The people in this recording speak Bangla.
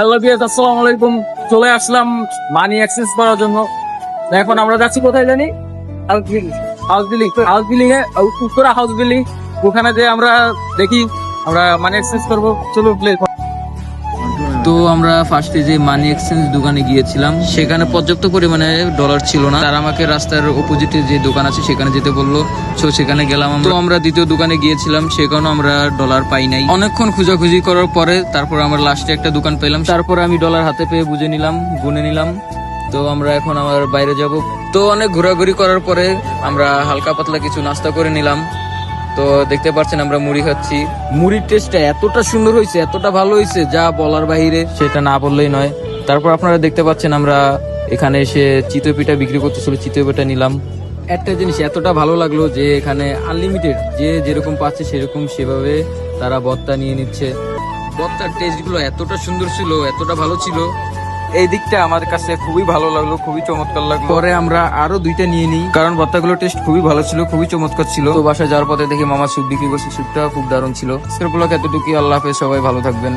হ্যালো বিয়াস আসসালামু আলাইকুম। চলে আসলাম মানি এক্সচেঞ্জ করার জন্য। এখন আমরা যাচ্ছি কোথায় জানি? House building house building house building এ উত্তরা হাউস বিল্ডিং ওখানে যে আমরা দেখি, আমরা মানি এক্সচেঞ্জ করব। চলো প্লিজ তো আমরা ফার্স্টে যে মানি এক্সচেঞ্জ দোকানে গিয়েছিলাম, সেখানে পর্যাপ্ত পরিমাণে ডলার ছিল না। তারা আমাকে রাস্তার অপোজিটে যে দোকান আছে, সেখানে যেতে বলল। সো সেখানে গেলাম তো আমরা দ্বিতীয় দোকানে গিয়েছিলাম, সেখানেও আমরা ডলার পাই নাই। অনেকক্ষণ খোঁজাখুঁজি করার পরে তারপর আমরা লাস্টে একটা দোকান পেলাম। তারপর আমি ডলার হাতে পেয়ে বুঝে নিলাম, গুনে নিলাম। তো আমরা এখন আমার বাইরে যাব। তো অনেক ঘোরাঘুরি করার পরে আমরা হালকা পাতলা কিছু নাস্তা করে নিলাম। তো দেখতে পাচ্ছেন আমরা মুড়ি খাচ্ছি। মুড়ির টেস্টটা এতটা সুন্দর হয়েছে এতটা ভালো হয়েছে যা বলার বাহিরে। সেটা না বললেই নয়। তারপর আপনারা দেখতে পাচ্ছেন আমরা এখানে এসে চিতই পিঠা বিক্রি করতেছিল চিতই পিঠা নিলাম। একটা জিনিস এতটা ভালো লাগল যে এখানে আনলিমিটেড যে যেরকম পাচ্ছে সেরকম সেভাবে তারা বত্তা নিয়ে নিচ্ছে। বত্তার টেস্টগুলো এতটা সুন্দর ছিল এতটা ভালো ছিল এই দিকটা আমার কাছে খুবই ভালো লাগল খুবই চমৎকার লাগল। পরে আমরা আরও দুইটা নিয়ে নিই। কারণ ভর্তাগুলোর টেস্ট খুবই ভালো ছিল খুবই চমৎকার ছিল। তো বাসায় যাওয়ার পথে দেখি মামা স্যুপ বিক্রি করছে স্যুপটা খুব দারুণ ছিল। আজকের ব্লগ এতটুকুই আল্লাহ হাফেজ সবাই ভালো থাকবেন।